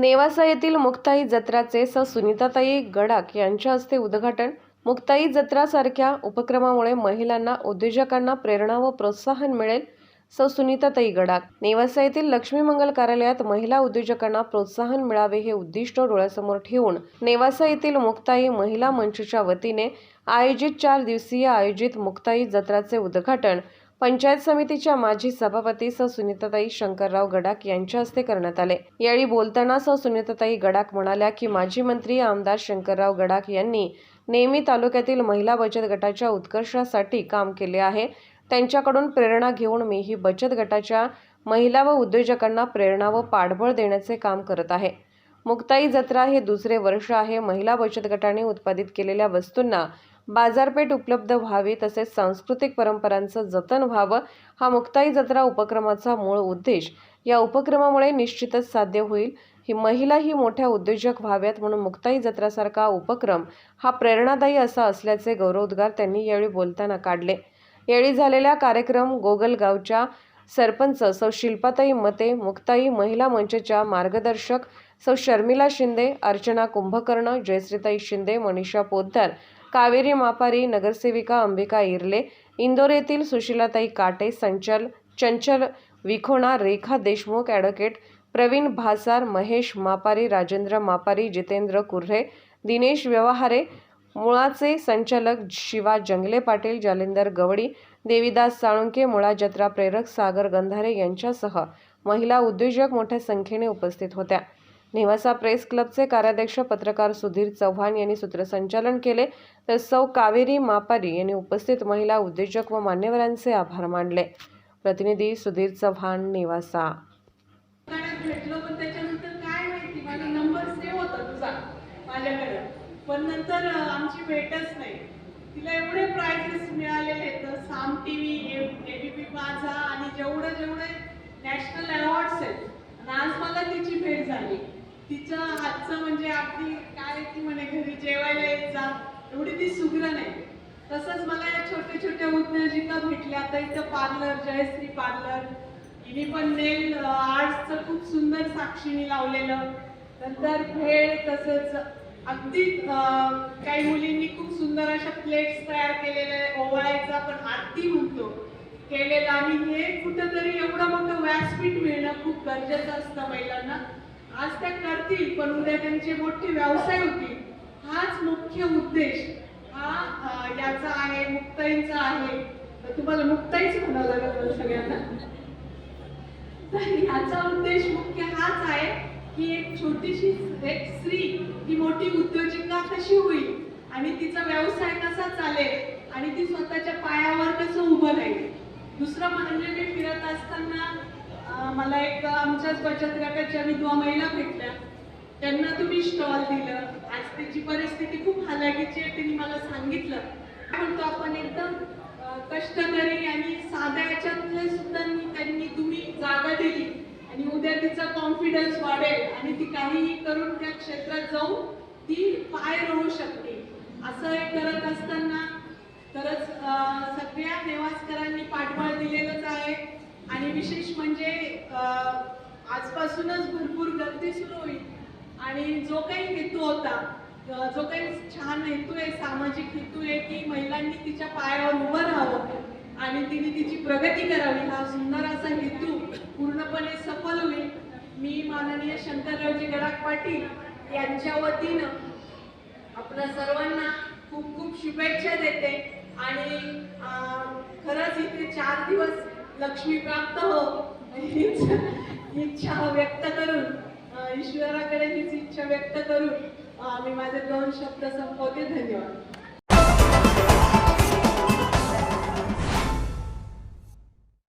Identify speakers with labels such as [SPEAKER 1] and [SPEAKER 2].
[SPEAKER 1] नेवासा येथील मुक्ताई जत्राचे स सुनीताताई गडाख यांच्या हस्ते उद्घाटन. मुक्ताई जत्रासारख्या उपक्रमामुळे महिलांना उद्योजकांना प्रेरणा व प्रोत्साहन मिळेल स सुनीताताई गडाख. नेवासा येथील लक्ष्मी मंगल कार्यालयात महिला उद्योजकांना प्रोत्साहन मिळावे हे उद्दिष्ट डोळ्यासमोर ठेवून नेवासा येथील मुक्ताई महिला मंचच्या वतीने आयोजित चार दिवसीय आयोजित मुक्ताई जत्राचे उद्घाटन. पंचायत समितीच्या माजी सभापती स सुनीताताई शंकरराव गडाख यांच्या हस्ते करण्यात आले. यावेळी बोलताना स सुनीताताई गडाख म्हणाल्या की माजी मंत्री आमदार शंकरराव गडाख यांनी नेहमी तालुक्यातील महिला बचत गटाच्या उत्कर्षासाठी काम केले आहे. त्यांच्याकडून प्रेरणा घेऊन मी ही बचत गटाच्या महिला व उद्योजकांना प्रेरणा व पाठबळ देण्याचे काम करत आहे. मुक्ताई जत्रा हे दुसरे वर्ष आहे. महिला बचत गटाने उत्पादित केलेल्या वस्तूंना बाजारपेठ उपलब्ध व्हावी तसेच सांस्कृतिक परंपरांचं जतन व्हावं हा मुक्ताई जत्रा उपक्रमाचा मूळ उद्देश. या उपक्रमामुळे निश्चितच साध्य होईल. ही महिला ही मोठ्या उद्योजक व्हाव्यात म्हणून मुक्ताई जत्रासारखा उपक्रम हा प्रेरणादायी असा असल्याचे गौरवोद्गार त्यांनी यावेळी बोलताना काढले. यावेळी झालेल्या कार्यक्रम गोगलगावच्या सरपंच सौ शिल्पाताई मते मुक्ताई महिला मंचच्या मार्गदर्शक सौ शर्मिला शिंदे अर्चना कुंभकर्ण जयश्रीताई शिंदे मनीषा पोद्दार कावेरी मापारी नगरसेविका अंबिका इर्ले इंदोर येथील सुशीलाताई काटे संचल चंचल विखोणा रेखा देशमुख ॲडव्होकेट प्रवीण भासार महेश मापारी राजेंद्र मापारी जितेंद्र कुर्हे दिनेश व्यवहारे मुळाचे संचालक शिवा जंगले पाटील जालिंदर गवडी देविदास साळुंके मुळा जत्रा प्रेरक सागर गंधारे यांच्यासह महिला उद्योजक मोठ्या संख्येने उपस्थित होत्या. नेवासा प्रेस क्लबचे कार्याध्यक्ष पत्रकार सुधीर चव्हाण यांनी सूत्रसंचालन केले तर सौ कावेरी मापारी यांनी उपस्थित महिला उद्योजक व मान्यवरांचे आभार मानले. प्रतिनिधी सुधीर चव्हाण नेवासा.
[SPEAKER 2] पण नंतर आमची भेटच नाही. तिला एवढे प्राइजेस मिळालेले आहेत. साम टी व्ही एबीपी माझा आणि जेवढं जेवढे नॅशनल अवॉर्ड्स आहेत. आणि आज मला तिची भेट झाली. तिच्या हातचं म्हणजे अगदी काय ती म्हणे घरी जेवायला येत जा. एवढी ती सुग्र नाही. तसंच मला या छोट्या छोट्या उद्योजिका भेटल्या. तर इथं पार्लर जयश्री पार्लर. हिने पण नेल आर्ट्सचं खूप सुंदर साक्षीने लावलेलं. नंतर भेळ तसंच अगदी काही मुलींनी खूप सुंदर अशा प्लेट्स तयार केलेल्या ओवाळायचा पण आरती म्हणतो केलेलं आणि हे कुठंतरी एवढं मोठं व्यासपीठ मिळणं खूप गरजेचं असतं महिलांना. आज त्या करतील पण उद्या त्यांचे मोठे व्यवसाय होतील हाच मुख्य उद्देश. हा याचा आहे मुक्ताईंचा आहे. तर तुम्हाला मुक्ताईच म्हणावं लागेल सगळ्यांना. तर याचा उद्देश मुख्य हाच आहे की एक छोटीशी एक स्त्री ही मोठी उद्योजिका कशी होईल? आणि तिचा व्यवसाय कसा चालेल? आणि ती स्वतःच्या पायावर कसं उभं राहील? दुसरं म्हणजे मी फिरत असताना मला एक आमच्याच बचत गटाच्या विधवा महिला भेटल्या. त्यांना तुम्ही स्टॉल दिलं. आज त्याची परिस्थिती खूप हालाकीची आहे तिने मला सांगितलं. म्हणतो आपण एकदम कष्ट कष्टकरी आणि साध्या याच्यातले सुद्धा त्यांनी तुम्ही जागा दिली आणि उद्या तिचा कॉन्फिडन्स वाढेल आणि ती काहीही करून त्या क्षेत्रात जाऊन ती पाय रोवू शकते. असं हे करत असताना तरच सगळ्या नेवासकरांनी पाठबळ दिलेलंच आहे. आणि विशेष म्हणजे आजपासूनच भरपूर गर्दी सुरू होईल. आणि जो काही हेतू होता जो काही छान हेतू आहे सामाजिक हेतू आहे की महिलांनी तिच्या पायावर उभं राहावं. आणि तिने तिची प्रगती करावी हा सुंदर असा हेतू पूर्णपणे सफल होईल. मी माननीय शंकररावजी गडाख पाटील यांच्या वतीनं आपल्या सर्वांना खूप खूप शुभेच्छा देते आणि खरंच इथे चार दिवस लक्ष्मी प्राप्त हो हीच इच्छा व्यक्त करून ईश्वराकडे हीच इच्छा व्यक्त करून मी माझे दोन शब्द संपवते. धन्यवाद.